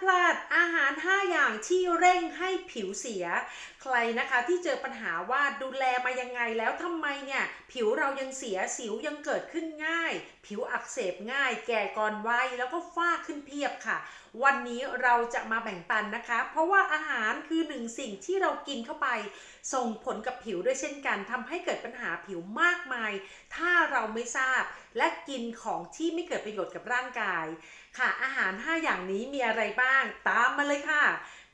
พลาดอาหาร 5 อย่างที่เร่งให้ผิวเสีย ใครนะคะที่เจอปัญหาว่าดูแลมายังไงแล้วทำไมเนี่ยผิวเรายังเสียสิวยังเกิดขึ้นง่าย ผิวอักเสบง่าย แก่ก่อนวัยแล้วก็ฝ้าขึ้นเพียบค่ะวันนี้เราจะมาแบ่งปันนะคะ เพราะว่าอาหารคือหนึ่งสิ่งที่เรากินเข้าไป ส่งผลกับผิวด้วยเช่นกันทำให้เกิดปัญหาผิวมากมาย ถ้าเราไม่ทราบและกินของที่ไม่เกิดประโยชน์กับร่างกาย ค่ะอาหาร 5 อย่างนี้มีอะไรบ้าง ตามมาเลยค่ะ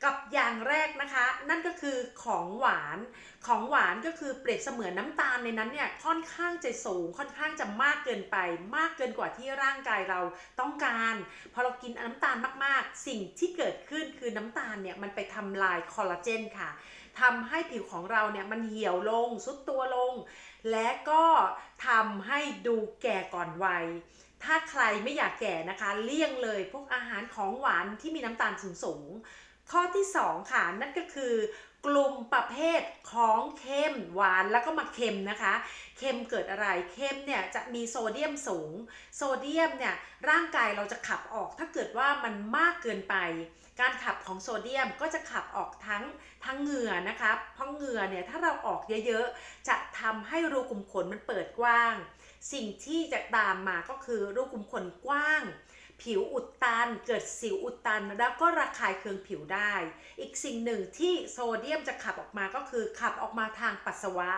กับอย่างแรกนะคะ นั่นก็คือของหวานของหวานก็คือเปรียบเสมือนน้ำตาลในนั้นเนี่ยค่อนข้างจะสูงค่อนข้างจะมากเกินไป มากเกินกว่าที่ร่างกายเราต้องการ พอเรากินน้ำตาลมากๆ สิ่งที่เกิดขึ้นคือน้ำตาลเนี่ยมันไปทำลายคอลลาเจนค่ะทำให้ผิวของเราเนี่ยมันเหี่ยวลงซุดตัวลง และก็ทำให้ดูแก่ก่อนวัยถ้าใครไม่อยากแก่นะคะ เลี่ยงเลยพวกอาหารของหวานที่มีน้ำตาลสูงสงๆ ข้อที่ 2 ค่ะ นั่นก็คือกลุ่มประเภทของเค็มหวานแล้วก็มาเค็มนะคะ เค็มเกิดอะไรเค็มเนี่ยจะมีโซเดียมสูง โซเดียมเนี่ยร่างกายเราจะขับออกถ้าเกิดว่ามันมากเกินไป การขับของโซเดียมก็จะขับออกทั้งทั้งเหงื่อนะคะเพราะเหงื่อเนี่ยถ้าเราออกเยอะๆ จะทำให้รูขุมขนมันเปิดกว้าง สิ่งที่จะตามมาก็คือรูขุมขนกว้าง ผิวอุดตัน เกิดสิวอุดตัน แล้วก็ระคายเคืองผิวได้ อีกสิ่งหนึ่งที่โซเดียมจะขับออกมาก็คือขับออกมาทางปัสสาวะ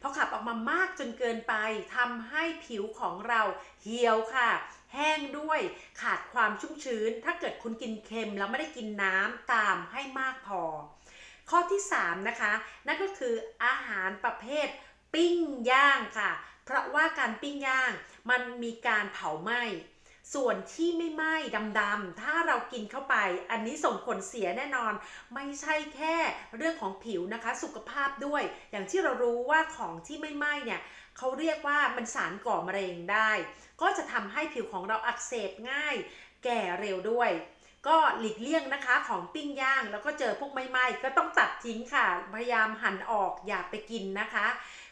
พอขับออกมามากจนเกินไปทำให้ผิวของเราเหี่ยวค่ะ แห้งด้วยขาดความชุ่มชื้น ถ้าเกิดคุณกินเค็มแล้วไม่ได้กินน้ำตามให้มากพอ ข้อที่ 3 นะคะ นั่นก็คืออาหารประเภทปิ้งย่างค่ะ เพราะว่าการปิ้งย่างมันมีการเผาไหม้ ส่วนที่ไม่ไหม้ดำๆถ้าเรากินเข้าไป อันนี้ส่งผลเสียแน่นอน ไม่ใช่แค่เรื่องของผิวนะคะ สุขภาพด้วย อย่างที่เรารู้ว่าของที่ไม่ไหม้เนี่ยเขาเรียกว่ามันสารก่อมะเร็งได้ ก็จะทำให้ผิวของเราอักเสบง่าย แก่เร็วด้วย ก็หลีกเลี่ยงนะคะของปิ้งย่างแล้วก็เจอพวกไม่ไหม้ก็ต้องตัดทิ้งค่ะ พยายามหั่นออกอย่าไปกินนะคะ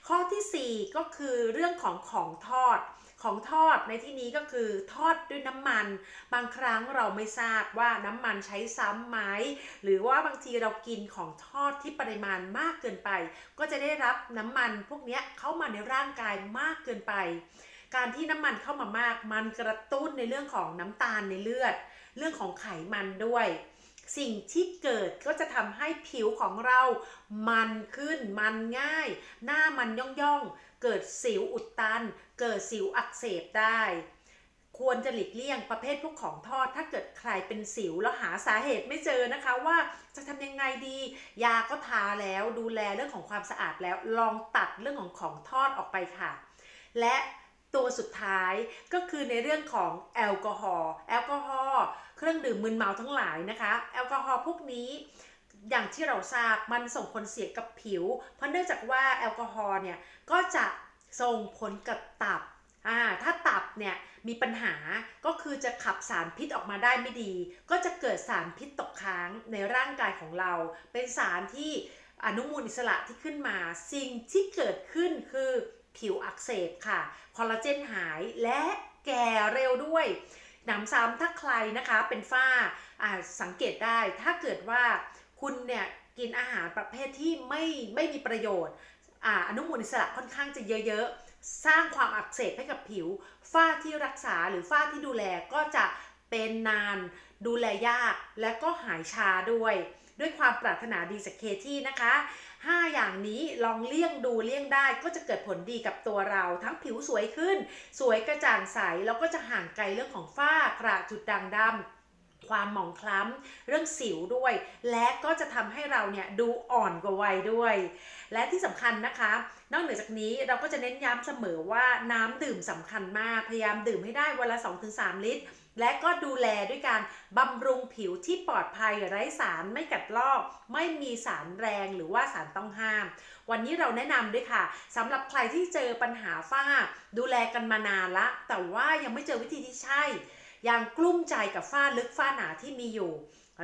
ข้อทีสี่ 4 ก็คือเรื่องของของทอดของทอดในที่นี้ก็คือทอดด้วยน้ำมัน บางครั้งเราไม่ทราบว่าน้ำมันใช้ซ้ำไหมหรือว่าบางทีเรากินของทอดที่ปริมาณมากเกินไป ก็จะได้รับน้ำมันพวกนี้เข้ามาในร่างกายมากเกินไป การที่น้ำมันเข้ามามาก มันกระตุ้นในเรื่องของน้ำตาลในเลือด เรื่องของไขมันด้วย สิ่งที่เกิดก็จะทำให้ผิวของเรา มันขึ้น มันง่าย หน้ามันย่องย่องๆ เกิดสิวอุดตัน เกิดสิวอักเสบได้ควรจะหลีกเลี่ยงประเภทพวกของทอด ถ้าเกิดใครเป็นสิวแล้วหาสาเหตุไม่เจอนะคะว่าจะทำยังไงดี ยาก็ทาแล้วดูแลเรื่องของความสะอาดแล้วลองตัดเรื่องของของทอดออกไปค่ะ และ ตัวสุดท้ายก็คือในเรื่องของแอลกอฮอล์แอลกอฮอล์เครื่องดื่มมึนเมาทั้งหลายนะคะแอลกอฮอล์พวกนี้อย่างที่เราทราบมันส่งผลเสียกับผิว เพราะเนื่องจากว่าแอลกอฮอล์เนี่ยก็จะส่งผลกับตับอ่าถ้าตับเนี่ยมีปัญหาก็คือจะขับสารพิษออกมาได้ไม่ดี ก็จะเกิดสารพิษตกค้างในร่างกายของเรา เป็นสารที่อนุมูลอิสระที่ขึ้นมา สิ่งที่เกิดขึ้นคือ ผิวอักเสบค่ะ คอลลาเจนหายและแก่เร็วด้วยหนำซ้ำถ้าใครนะคะเป็นฝ้าสังเกตได้ ถ้าเกิดว่าคุณเนี่ยกินอาหารประเภทที่ไม่ไม่มีประโยชน์ออนุมูลอิสระค่อนข้างจะเยอะๆ สร้างความอักเสบให้กับผิว ฝ้าที่รักษาหรือฝ้าที่ดูแลก็จะเป็นนานดูแลยากและก็หายช้าด้วย ด้วยความปรารถนาดีจากเคที่นะคะ 5 อย่างนี้ลองเลี่ยงดูเลี่ยงได้ก็จะเกิดผลดีกับตัวเรา ทั้งผิวสวยขึ้น สวยกระจ่างใสแล้วก็จะห่างไกลเรื่องของฝ้ากระจุดด่างดำความหมองคล้ำ เรื่องสิวด้วย และก็จะทำให้เราเนี่ยดูอ่อนกว่าวัยด้วย และที่สำคัญนะคะ นอกเหนือจากนี้เราก็จะเน้นย้ำเสมอว่าน้ำดื่มสำคัญมาก พยายามดื่มให้ได้วันละ 2-3 ลิตร และก็ดูแลด้วยการบำรุงผิวที่ปลอดภัยไร้สารไม่กัดลอก ไม่มีสารแรงหรือว่าสารต้องห้าม วันนี้เราแนะนำด้วยค่ะสำหรับใครที่เจอปัญหาฝ้า ดูแลกันมานานละ แต่ว่ายังไม่เจอวิธีที่ใช่ ยังกลุ้มใจกับฝ้าลึกฝ้าหนาที่มีอยู่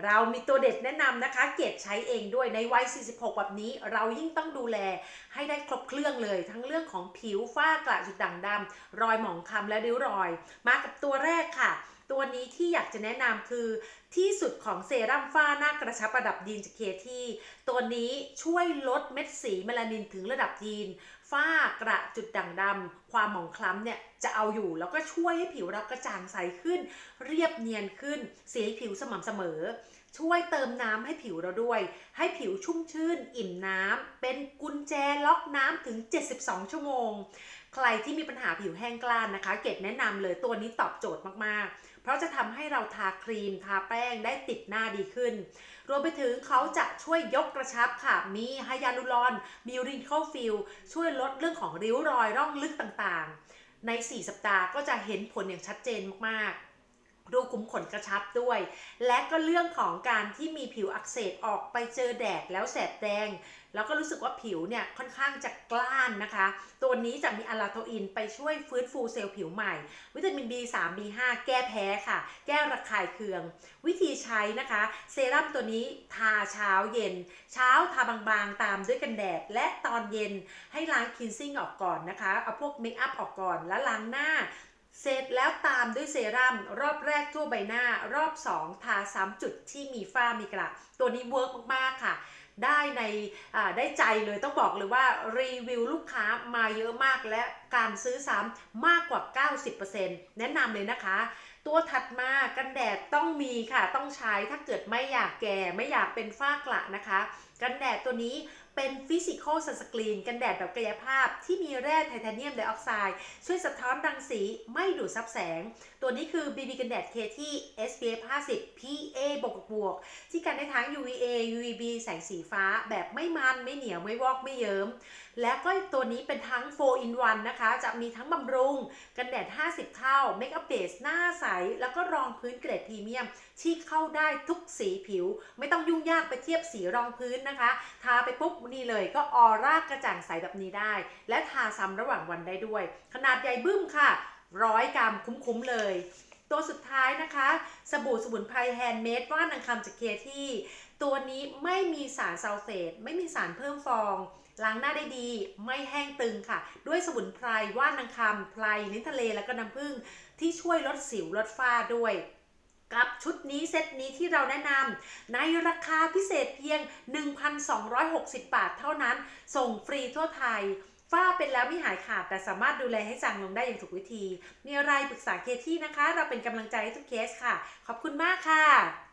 เรามีตัวเด็ดแนะนำนะคะ เกดใช้เองด้วยในวัย 46 แบบนี้ เรายิ่งต้องดูแลให้ได้ครบเครื่องเลย ทั้งเรื่องของผิวฝ้ากระจุดด่างดำรอยหมองคล้ำและริ้วรอย มากับตัวแรกค่ะ ตัวนี้ที่อยากจะแนะนำคือที่สุดของเซรั่มฝ้าหน้ากระชับระดับยีนจากเคที่ตัวนี้ช่วยลดเม็ดสีเมลานินถึงระดับยีนฝ้ากระจุดด่างดำความหมองคล้ำเนี่ยจะเอาอยู่แล้วก็ช่วยให้ผิวเรากระจ่างใสขึ้น เรียบเนียนขึ้น สีผิวสม่ำเสมอ ช่วยเติมน้ำให้ผิวเราด้วย ให้ผิวชุ่มชื่น อิ่มน้ำเป็นกุญแจล็อกน้ำถึง 72 ชั่วโมง ใครที่มีปัญหาผิวแห้งกล้านนะคะ เกดแนะนำเลยตัวนี้ตอบโจทย์มากๆ เพราะจะทำให้เราทาครีมทาแป้งได้ติดหน้าดีขึ้น รวมไปถึงเขาจะช่วยยกกระชับค่ะ มีไฮยาลูรอน มีริงเคิลฟิลช่วยลดเรื่องของริ้วรอยร่องลึกต่างๆ ใน 4 สัปดาห์ก็จะเห็นผลอย่างชัดเจนมากๆรูขุมขนกระชับด้วย และก็เรื่องของการที่มีผิวอักเสบออกไปเจอแดดแล้วแสบแดง แล้วก็รู้สึกว่าผิวเนี่ยค่อนข้างจะกล้านนะคะ ตัวนี้จะมีอะลาโทอินไปช่วยฟื้นฟูเซลล์ผิวใหม่ วิตามิน B3 B5 แก้แพ้ค่ะ แก้ระคายเคือง วิธีใช้นะคะ เซรั่มตัวนี้ทาเช้าเย็น เช้าทาบางๆ ตามด้วยกันแดด และตอนเย็นให้ล้างคลีนซิ่งออกก่อนนะคะ เอาพวกเมคอัพออกก่อนแล้วล้างหน้าเสร็จแล้วตามด้วยเซรั่มรอบแรกทั่วใบหน้ารอบ 2 ทาซ้ำจุดที่มีฝ้ามีกระ ตัวนี้เวิร์กมากๆค่ะ ได้ในได้ใจเลยต้องบอกเลยว่ารีวิวลูกค้ามาเยอะมากและการซื้อซ้ำมากกว่า 90%แนะนำเลยนะคะตัวถัดมากันแดดต้องมีค่ะต้องใช้ถ้าเกิดไม่อยากแก่ไม่อยากเป็นฝ้ากระนะคะ กันแดดตัวนี้ เป็นฟิสิกอลซันสกรีน กันแดดแบบกายภาพ ที่มีแร่ไทเทเนียมไดออกไซด์ช่วยสะท้อนรังสีไม่ดูดซับแสง ตัวนี้คือ BB กันแดดเคที่ SPF 50 PA บวกบวก ที่กันได้ทั้ง UVA UVB แสงสีฟ้าแบบไม่มันไม่เหนียวไม่วอกไม่เยิ้ม และก็ตัวนี้เป็นทั้ง 4 in 1 นะคะ จะมีทั้งบำรุง กันแดด 50 เท่าเมคอัพเบสหน้าใส แล้วก็รองพื้นเกรดพรีเมียม ที่เข้าได้ทุกสีผิว ไม่ต้องยุ่งยากไปเทียบสีรองพื้นนะคะ ทาไปปุ๊บนี่เลยก็ออร่ากระจ่างใสแบบนี้ได้ และทาซ้ำระหว่างวันได้ด้วย ขนาดใหญ่บึ้มค่ะร้อยกรัมคุ้มๆเลย ตัวสุดท้ายนะคะ สบู่สมุนไพรแฮนด์เมดว่านางคำจากเคที่ ตัวนี้ไม่มีสารซัลเฟตไม่มีสารเพิ่มฟองล้างหน้าได้ดีไม่แห้งตึงค่ะ ด้วยสมุนไพรว่านนางคำไพรลิ้นทะเลแล้วก็น้ำผึ้งที่ช่วยลดสิวลดฝ้าด้วย กับชุดนี้เซตนี้ที่เราแนะนำในราคาพิเศษเพียง 1,260 บาทเท่านั้น ส่งฟรีทั่วไทยฝ้าเป็นแล้วไม่หายขาด แต่สามารถดูแลให้จางลงได้อย่างถูกวิธี มีอะไรปรึกษาเคที่นะคะ เราเป็นกำลังใจให้ทุกเคสค่ะ ขอบคุณมากค่ะ